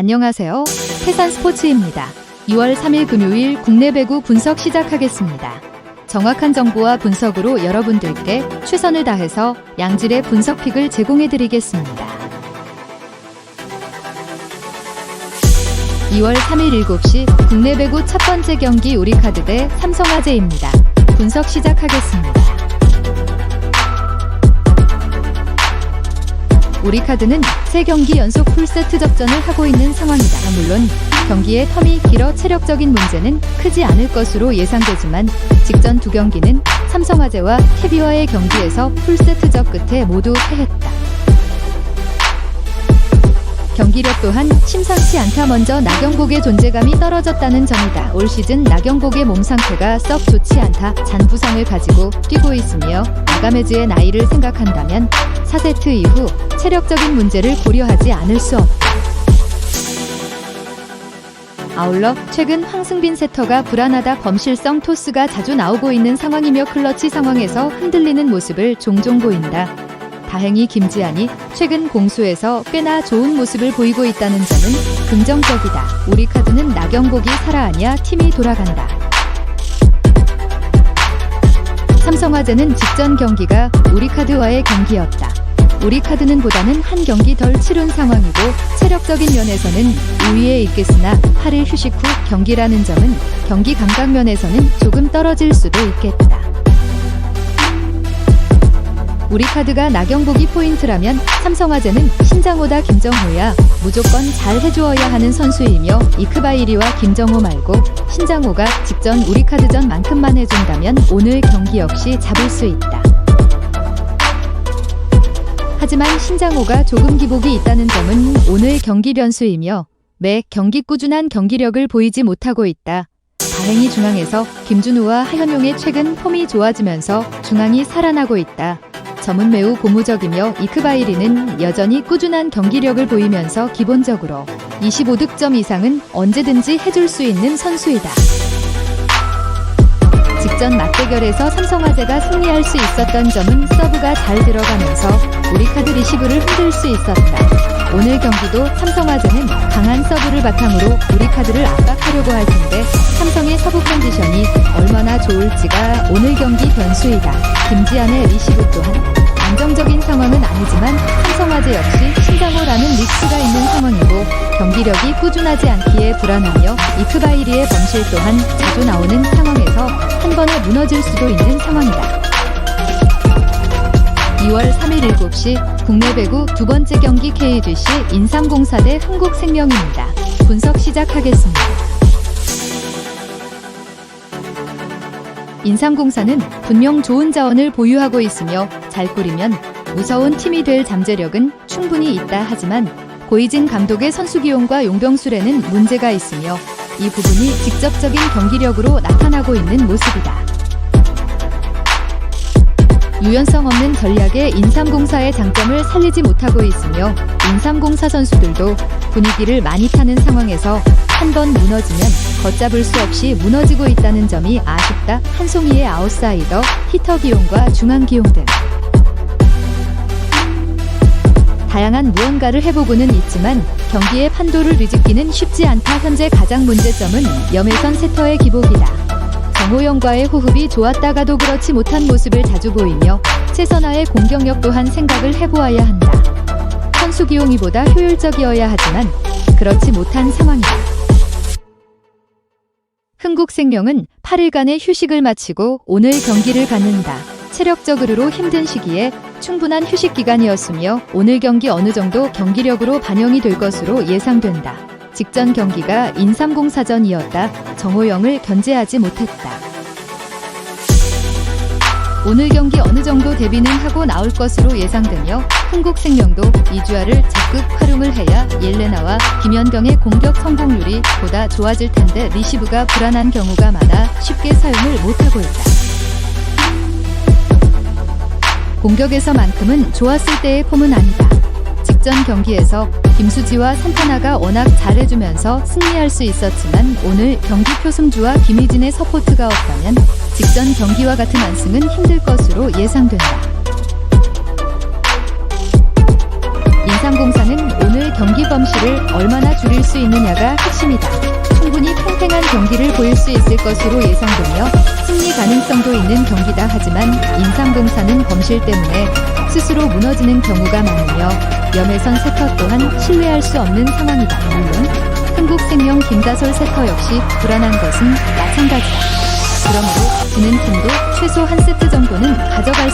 안녕하세요. 태산 스포츠입니다. 2월 3일 금요일 국내 배구 분석 시작하겠습니다. 정확한 정보와 분석으로 여러분들께 최선을 다해서 양질의 분석픽을 제공해 드리겠습니다. 2월 3일 7시 국내 배구 첫 번째 경기 우리카드 대 삼성화재입니다. 분석 시작하겠습니다. 우리 카드는 3경기 연속 풀세트 접전을 하고 있는 상황이다. 물론 경기의 텀이 길어 체력적인 문제는 크지 않을 것으로 예상되지만 직전 두 경기는 삼성화재와 KB와의 경기에서 풀세트적 끝에 모두 패했다. 경기력 또한 심상치 않다 먼저 나경복의 존재감이 떨어졌다는 점이다. 올 시즌 나경복의 몸 상태가 썩 좋지 않다. 잔부상을 가지고 뛰고 있으며 아가메즈의 나이를 생각한다면 4세트 이후 체력적인 문제를 고려하지 않을 수 없다. 아울러 최근 황승빈 세터가 불안하다 범실성 토스가 자주 나오고 있는 상황이며 클러치 상황에서 흔들리는 모습을 종종 보인다. 다행히 김지한이 최근 공수에서 꽤나 좋은 모습을 보이고 있다는 점은 긍정적이다. 우리 카드는 나경복이 살아아냐 팀이 돌아간다. 삼성화재는 직전 경기가 우리 카드와의 경기였다. 우리 카드는 보다는 한 경기 덜 치른 상황이고 체력적인 면에서는 우위에 있겠으나 8일 휴식 후 경기라는 점은 경기 감각 면에서는 조금 떨어질 수도 있겠다. 우리 카드가 나경복이 포인트라면 삼성화재는 신장호다 김정호야 무조건 잘 해주어야 하는 선수이며 이크바이리와 김정호 말고 신장호가 직전 우리 카드전만큼만 해준다면 오늘 경기 역시 잡을 수 있다. 하지만 신장호가 조금 기복이 있다는 점은 오늘 경기 변수이며 매 경기 꾸준한 경기력을 보이지 못하고 있다. 다행히 중앙에서 김준우와 하현용의 최근 폼이 좋아지면서 중앙이 살아나고 있다. 점은 매우 고무적이며 이크바이리는 여전히 꾸준한 경기력을 보이면서 기본적으로 25득점 이상은 언제든지 해줄 수 있는 선수이다. 직전 맞대결에서 삼성화재가 승리할 수 있었던 점은 서브가 잘 들어가면서 우리 카드 리시브를 흔들 수 있었다. 오늘 경기도 삼성화재는 강한 서브를 바탕으로 우리 카드를 압박하려고 할 텐데 삼성의 서브 컨디션이 얼마나 좋을지가 오늘 경기 변수이다. 김지한의 리시브 또한 안정적인 상황은 아니지만 삼성화재 역시 신장호라는 리스크가 있는 상황이고 경기력이 꾸준하지 않기에 불안하며 이크바이리의 범실 또한 자주 나오는 상황에서 한 번에 무너질 수도 있는 상황이다. 2월 3일 7시 국내 배구 두 번째 경기 KGC 인삼공사 대 흥국생명입니다. 분석 시작하겠습니다. 인삼공사는 분명 좋은 자원을 보유하고 있으며 잘 꾸리면 무서운 팀이 될 잠재력은 충분히 있다 하지만 고이진 감독의 선수 기용과 용병술에는 문제가 있으며 이 부분이 직접적인 경기력으로 나타나고 있는 모습이다. 유연성 없는 전략에 인삼공사의 장점을 살리지 못하고 있으며 인삼공사 선수들도 분위기를 많이 타는 상황에서 한 번 무너지면 걷잡을 수 없이 무너지고 있다는 점이 아쉽다. 한송이의 아웃사이더, 히터 기용과 중앙 기용 등 다양한 무언가를 해보고는 있지만 경기의 판도를 뒤집기는 쉽지 않다. 현재 가장 문제점은 염혜선 세터의 기복이다. 정호영과의 호흡이 좋았다가도 그렇지 못한 모습을 자주 보이며 최선화의 공격력 또한 생각을 해보아야 한다. 선수 기용이보다 효율적이어야 하지만 그렇지 못한 상황이다. 흥국생명은 8일간의 휴식을 마치고 오늘 경기를 갖는다. 체력적으로 힘든 시기에 충분한 휴식 기간이었으며 오늘 경기 어느 정도 경기력으로 반영이 될 것으로 예상된다. 직전 경기가 인삼공사전이었다. 정호영을 견제하지 못했다. 오늘 경기 어느 정도 대비는 하고 나올 것으로 예상되며 흥국생명도 이주아를 적극 활용을 해야 옐레나와 김연경의 공격 성공률이 보다 좋아질 텐데 리시브가 불안한 경우가 많아 쉽게 사용을 못하고 있다. 공격에서만큼은 좋았을 때의 폼은 아니다. 직전 경기에서 김수지와 산타나가 워낙 잘해주면서 승리할 수 있었지만 오늘 경기 표승주와 김희진의 서포트가 없다면 직전 경기와 같은 안승은 힘들 것으로 예상된다. 인삼공사는 오늘 경기 범실을 얼마나 줄일 수 있느냐가 핵심이다. 충분히 팽팽한 경기를 보일 수 있을 것으로 예상되며 승리 가능성도 있는 경기다 하지만 인삼공사는 범실 때문에 스스로 무너지는 경우가 많으며 염혜선 세터 또한 신뢰할 수 없는 상황이다. 물론 흥국생명 김다솔 세터 역시 불안한 것은 마찬가지다. 그러므로 지는 팀도 최소 한 세트 정도는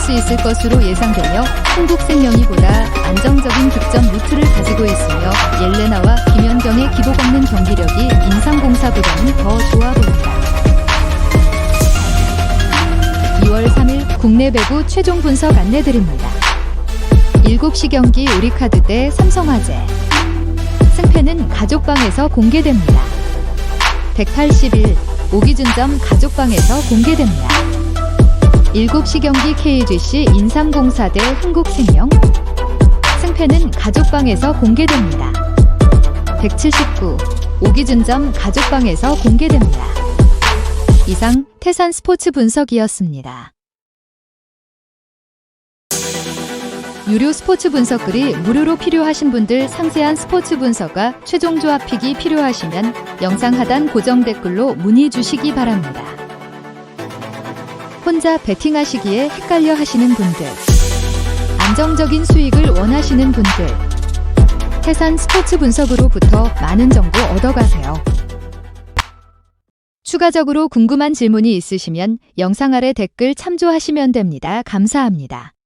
수 있을 것으로 예상되며 흥국생명이 보다 안정적인 득점 루트를 가지고 있으며 옐레나와 김연경의 기복 없는 경기력이 인삼공사보다는 더 좋아 보인다. 2월 3일 국내 배구 최종 분석 안내드립니다. 7시 경기 우리카드 대 삼성화재. 승패는 가족방에서 공개됩니다. 181 오기준점 가족방에서 공개됩니다. 7시 경기 KGC 인삼공사 대 흥국생명. 승패는 가족방에서 공개됩니다. 179 오기준점 가족방에서 공개됩니다. 이상 태산 스포츠 분석이었습니다. 유료 스포츠 분석 글이 무료로 필요하신 분들 상세한 스포츠 분석과 최종 조합픽이 필요하시면 영상 하단 고정 댓글로 문의 주시기 바랍니다. 혼자 베팅하시기에 헷갈려 하시는 분들, 안정적인 수익을 원하시는 분들, 태산 스포츠 분석으로부터 많은 정보 얻어가세요. 추가적으로 궁금한 질문이 있으시면 영상 아래 댓글 참조하시면 됩니다. 감사합니다.